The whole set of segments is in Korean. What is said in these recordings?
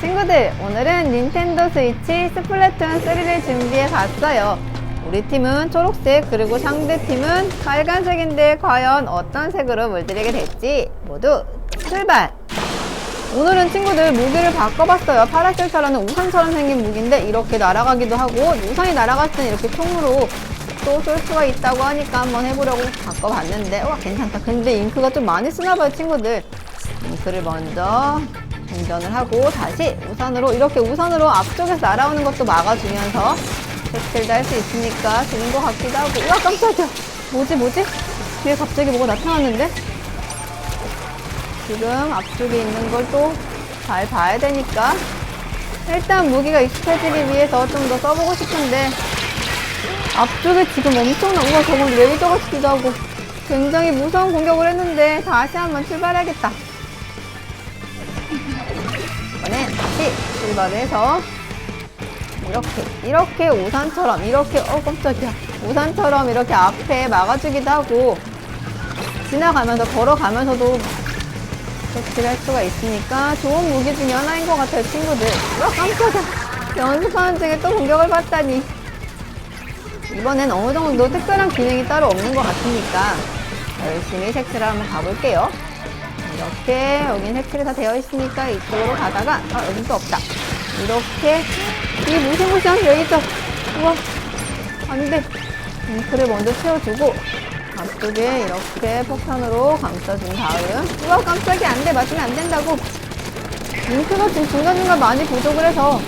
친구들, 오늘은 닌텐도 스위치 스플래툰 3를 준비해 봤어요. 우리 팀은 초록색, 그리고 상대 팀은 빨간색인데 과연 어떤 색으로 물들이게 될지 모두 출발! 오늘은 친구들 무기를 바꿔봤어요. 파라셀처럼은 우산처럼 생긴 무기인데 이렇게 날아가기도 하고 우산이 날아갈 때는 이렇게 총으로 또 쏠 수가 있다고 하니까 한번 해보려고 바꿔봤는데 와 괜찮다. 근데 잉크가 좀 많이 쓰나봐요 친구들. 잉크를 먼저 충전을 하고 다시 우산으로 이렇게 우산으로 앞쪽에서 날아오는 것도 막아주면서 tek실도 할 수 있으니까 좋은 것 같기도 하고 우와 깜짝이야 뭐지 뭐지? 뒤에 갑자기 뭐가 나타났는데? 지금 앞쪽에 있는 걸 또 잘 봐야 되니까 일단 무기가 익숙해지기 위해서 좀 더 써보고 싶은데 앞쪽에 지금 엄청난 우와 저건 레이저 같기도 하고 굉장히 무서운 공격을 했는데 다시 한번 출발해야겠다 해서 이렇게 이렇게 우산처럼 이렇게 어 깜짝이야. 우산처럼 이렇게 앞에 막아주기도 하고 지나가면서 걸어가면서도 배치를 할 수가 있으니까 좋은 무기 중에 하나인 것 같아요 친구들. 와 깜짝이야. 연습하는 중에 또 공격을 받다니. 이번엔 어느 정도 특별한 기능이 따로 없는 것 같으니까 열심히 색칠을 한번 가볼게요. 이렇게 여긴 색칠이 다 되어 있으니까 이쪽으로 가다가 아 여긴 또 없다 이렇게? 이 무시무시한 레이저 우와 안돼 잉크를 먼저 채워주고 앞쪽에 이렇게 폭탄으로 감싸준 다음. 우와 깜짝이 안돼. 맞으면 안 된다고. 잉크가 지금 중간중간 많이 부족을 해서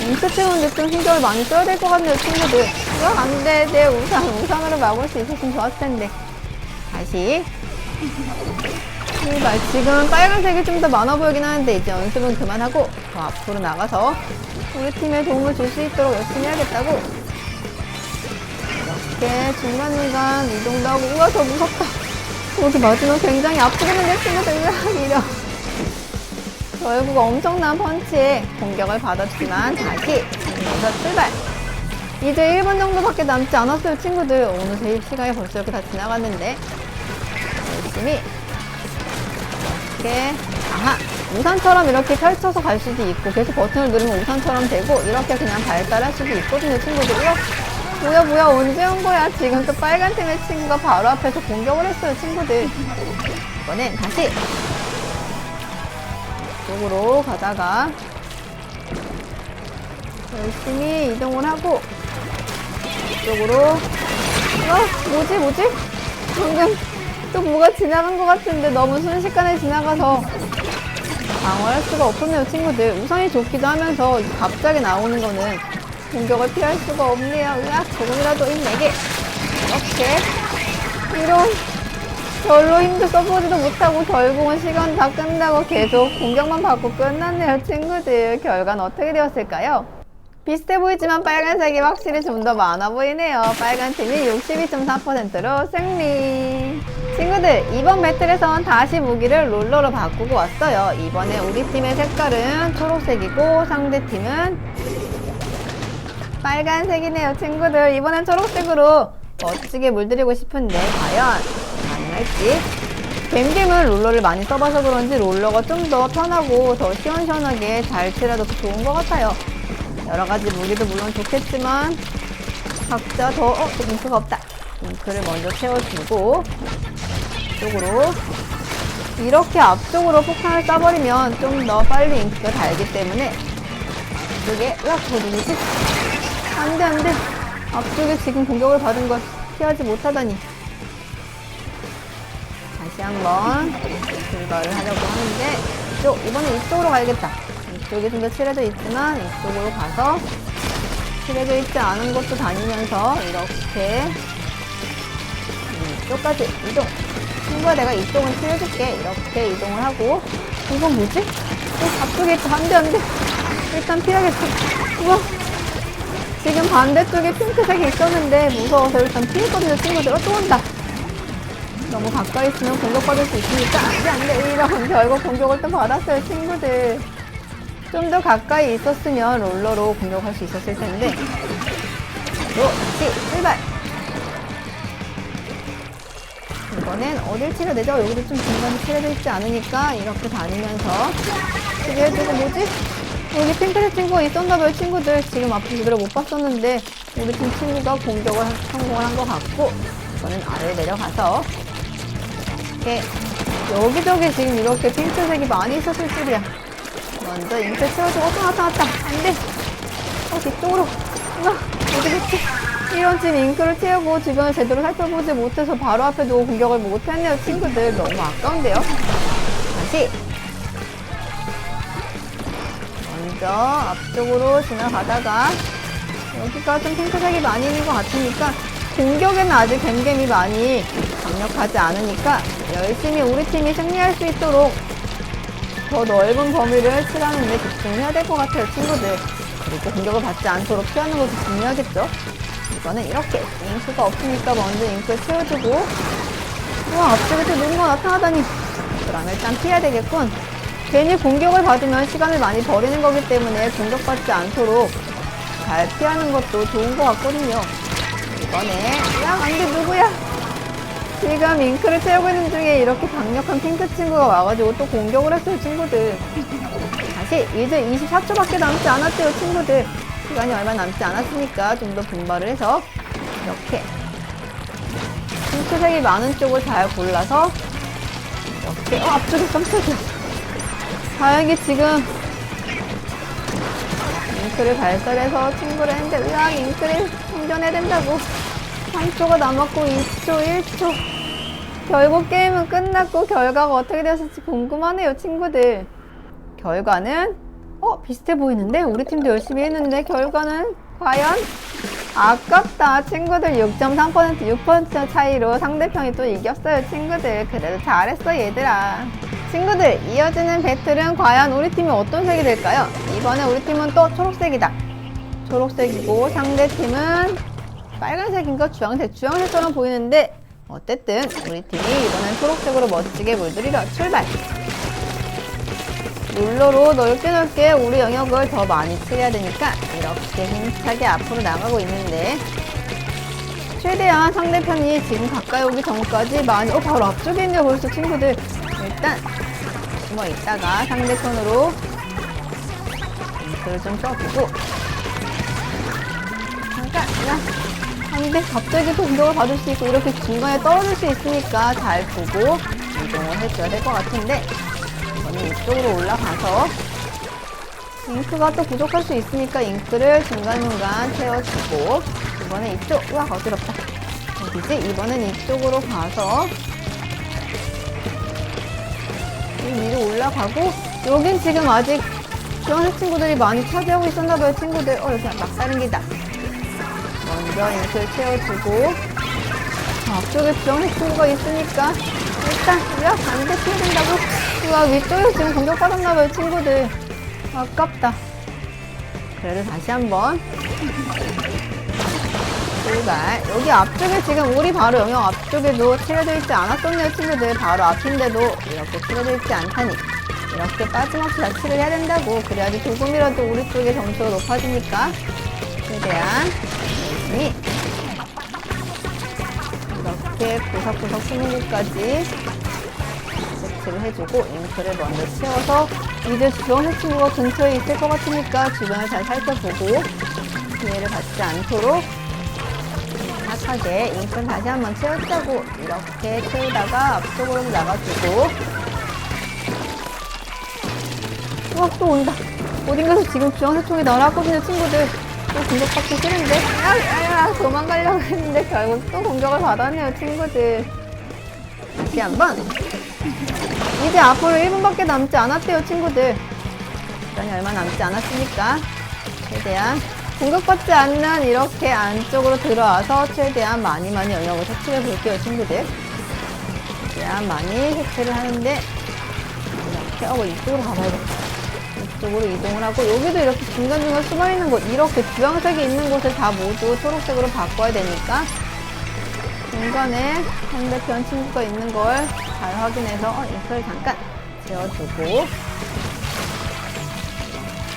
잉크 채우는데 좀 신경을 많이 써야 될 것 같네요 친구들. 우와 안돼. 내 우산 우산으로 막을 수 있었으면 좋았을 텐데. 다시 출발 지금 빨간색이 좀 더 많아 보이긴 하는데 이제 연습은 그만하고 더 앞으로 나가서 우리 팀에 도움을 줄 수 있도록 열심히 해야겠다고. 이렇게 중간중간 이동도 하고 우와 더 무섭다. 거기 맞으면 굉장히 아프겠는데 친구들 이려 결국 엄청난 펀치에 공격을 받았지만 다시 여기서 출발. 이제 1분 정도밖에 남지 않았어요 친구들. 어느새 시간이 벌써 이렇게 다 지나갔는데 열심히 이렇게. 아하 우산처럼 이렇게 펼쳐서 갈 수도 있고 계속 버튼을 누르면 우산처럼 되고 이렇게 그냥 발달할 수도 있거든요 친구들 우와 뭐야 뭐야 언제 온 거야? 지금 또 빨간 팀의 친구가 바로 앞에서 공격을 했어요 친구들. 이번엔 다시. 이쪽으로 가다가 열심히 이동을 하고 이쪽으로. 어 뭐지 뭐지? 방금 또 뭐가 지나간 것 같은데 너무 순식간에 지나가서 방어할 수가 없었네요 친구들 우산이 좋기도 하면서 갑자기 나오는 거는 공격을 피할 수가 없네요 으악 조금이라도 힘내게 이렇게 이런 별로 힘도 써보지도 못하고 결국은 시간 다 끝나고 계속 공격만 받고 끝났네요 친구들 결과는 어떻게 되었을까요? 비슷해 보이지만 빨간색이 확실히 좀 더 많아 보이네요. 빨간 팀이 62.4%로 승리. 친구들, 이번 배틀에선 다시 무기를 롤러로 바꾸고 왔어요. 이번에 우리 팀의 색깔은 초록색이고 상대 팀은 빨간색이네요. 친구들, 이번엔 초록색으로 멋지게 물들이고 싶은데 과연 가능할지. 겜겜은 롤러를 많이 써봐서 그런지 롤러가 좀 더 편하고 더 시원시원하게 잘 칠해도 좋은 것 같아요. 여러 가지 무기도 물론 좋겠지만 각자 더 어, 또 잉크가 없다. 잉크를 먼저 채워주고 이쪽으로. 이렇게 앞쪽으로 폭탄을 쏴버리면 좀 더 빨리 잉크가 달기 때문에 이쪽에 으악 저 누구지? 안돼 안돼. 앞쪽에 지금 공격을 받은 걸 피하지 못하다니. 다시 한번 출발을 하려고 하는데 이쪽 이번엔 이쪽으로 가야겠다. 이쪽이 좀 더 칠해져 있지만 이쪽으로 가서 칠해져 있지 않은 곳도 다니면서 이렇게 음, 이쪽까지 이동. 친구야 내가 이쪽은 칠해줄게. 이렇게 이동을 하고. 이건 뭐지? 어, 앞쪽에 있다. 안 돼 안 돼. 일단 피하겠어. 우와. 지금 반대쪽에 핑크색이 있었는데 무서워서 일단 피했거든요 친구들. 어, 또 온다. 너무 가까이 있으면 공격받을 수 있으니까. 안 돼 안 돼. 이런 결국 공격을 또 받았어요 친구들. 좀 더 가까이 있었으면 롤러로 공격할 수 있었을 텐데. 또 다시 출발 이번엔 어딜 치료되죠? 여기도 좀 중간에 있지 않으니까 이렇게 다니면서. 치료해주고 뭐지? 여기 핑크색 친구가 있었나봐요 친구들 지금 앞에 그대로 못 봤었는데 우리 팀 친구가 공격을 한- 성공을 한 것 같고 저는 아래에 내려가서 이렇게 여기저기 지금 이렇게 핑크색이 많이 있었을 줄이야. 먼저 잉크 채워주고 또 왔다 왔다. 안돼. 어 뒤쪽으로. 아, 어디 갔지 이런 지금 잉크를 채우고 주변을 제대로 살펴보지 못해서 바로 앞에 두고 공격을 못했네요 친구들. 너무 아까운데요? 다시. 먼저 앞쪽으로 지나가다가 여기가 좀 핑크색이 많이 있는 것 같으니까 공격에는 아직 갬갬이 많이 강력하지 않으니까 열심히 우리 팀이 승리할 수 있도록 더 넓은 범위를 칠하는 데 집중해야 될 것 같아요 친구들. 그리고 공격을 받지 않도록 피하는 것도 중요하겠죠 이거는 이렇게 잉크가 없으니까 먼저 잉크를 채워주고 우와 앞쪽에서 누군가 나타나다니. 그럼 일단 피해야 되겠군. 괜히 공격을 받으면 시간을 많이 버리는 거기 때문에 공격받지 않도록 잘 피하는 것도 좋은 것 같거든요. 이번에 야 안돼 누구야? 지금 잉크를 채우고 있는 중에 이렇게 강력한 핑크 친구가 와가지고 또 공격을 했어요 친구들. 다시 이제 24초밖에 남지 않았대요 친구들 시간이 얼마 남지 않았으니까 좀 더 분발을 해서 이렇게 핑크색이 많은 쪽을 잘 골라서 이렇게. 어 앞쪽에 깜짝이야. 다행히 지금 잉크를 발설해서 친구를 했는데 으악 잉크를 충전해야 된다고. 3초가 남았고 2초 1초. 결국 게임은 끝났고 결과가 어떻게 되었을지 궁금하네요 친구들. 결과는 어 비슷해 보이는데? 우리 팀도 열심히 했는데 결과는 과연 아깝다. 친구들 6.3% 6% 차이로 상대편이 또 이겼어요 친구들. 그래도 잘했어 얘들아. 친구들 이어지는 배틀은 과연 우리 팀이 어떤 색이 될까요? 이번에 우리 팀은 또 초록색이다. 초록색이고 상대팀은 빨간색인가 주황색. 주황색처럼 보이는데 어쨌든 우리 팀이 이번엔 초록색으로 멋지게 물들이려 출발 룰러로 넓게 넓게 우리 영역을 더 많이 칠해야 되니까 이렇게 힘차게 앞으로 나가고 있는데 최대한 상대편이 지금 가까이 오기 전까지 많이 어 바로 앞쪽에 있네요 벌써 친구들. 일단 숨어 있다가 상대편으로 링크를 좀 써주고. 잠깐 야 안돼 갑자기 또 공격을 받을 수 있고 이렇게 중간에 떨어질 수 있으니까 잘 보고 이동을 해줘야 될 것 같은데 저는 이쪽으로 올라가서 잉크가 또 부족할 수 있으니까 잉크를 중간중간 채워주고 이번에 이쪽 우와 어지럽다. 어디지? 이번엔 이쪽으로 가서 이 위로 올라가고 여긴 지금 아직 주황색 친구들이 많이 차지하고 있었나봐요 친구들. 어 여기 막다른기다. 먼저 잉크를 채워주고 앞쪽에 주황색 친구가 있으니까 일단 우리가 반대 피해야 된다고 우와 위쪽에서 지금 공격받았나봐요 친구들. 아깝다. 그래도 다시 한번. 출발. 여기 앞쪽에 지금 우리 바로 영역 앞쪽에도 칠해져 있지 않았었네요 친구들. 바로 앞인데도 이렇게 칠해져 있지 않다니. 이렇게 빠짐없이 자치를 해야 된다고. 그래야지 조금이라도 우리 쪽의 점수가 높아지니까. 최대한 열심히 이렇게 구석구석 숨은 곳까지 세트를 해주고 잉크를 먼저 채워서 이제 주황색 친구가 근처에 있을 것 같으니까 주변을 잘 살펴보고 피해를 받지 않도록 착하게 잉크를 다시 한번 채웠자고 이렇게 채우다가 앞쪽으로 나가주고. 우와 또 온다. 어딘가서 지금 주황색 총이 날아왔거든요 친구들. 또 공격받기 싫은데? 야야야 도망가려고 했는데 결국 또 공격을 받았네요 친구들. 다시 한번 이제 앞으로 1분밖에 남지 않았대요 친구들. 시간이 얼마 남지 않았으니까 최대한 공격받지 않는 이렇게 안쪽으로 들어와서 최대한 많이 많이 영역을 색칠해 볼게요 친구들. 최대한 많이 색칠을 하는데 이렇게 어 이쪽으로 가봐야겠다 이쪽으로 이동을 하고 여기도 이렇게 중간중간 숨어있는 곳 이렇게 주황색이 있는 곳을 다 모두 초록색으로 바꿔야 되니까 중간에 상대편 친구가 있는 걸 잘 확인해서 어, 잉크를 잠깐 재워주고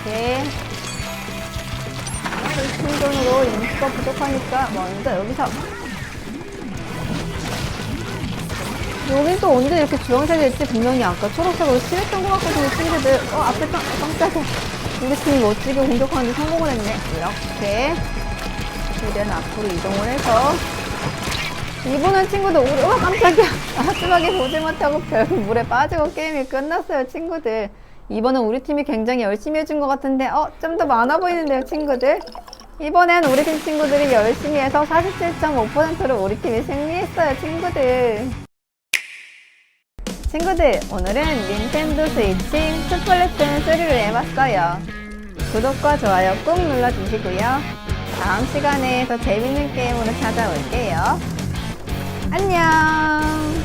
이렇게 충전으로 잉크가 부족하니까 먼저 여기서 또 언제 이렇게 주황색이 있지 분명히 아까 초록색으로 칠했던 것 같거든요 친구들 어 앞에 깜, 깜짝이야 우리 팀이 멋지게 공격하는데 성공을 했네. 이렇게. 최대한 앞으로 이동을 해서. 이번엔 친구들, 우리, 어, 깜짝이야. 마지막에 보지 못하고 결국 물에 빠지고 게임이 끝났어요, 친구들. 이번엔 우리 팀이 굉장히 열심히 해준 것 같은데, 어, 좀 더 많아 보이는데요, 친구들. 이번엔 우리 팀 친구들이 열심히 해서 47.5%로 우리 팀이 승리했어요, 친구들. 친구들, 오늘은 닌텐도 스위치 스플래툰 3를 해봤어요. 구독과 좋아요 꾹 눌러주시고요. 다음 시간에 더 재밌는 게임으로 찾아올게요. 안녕!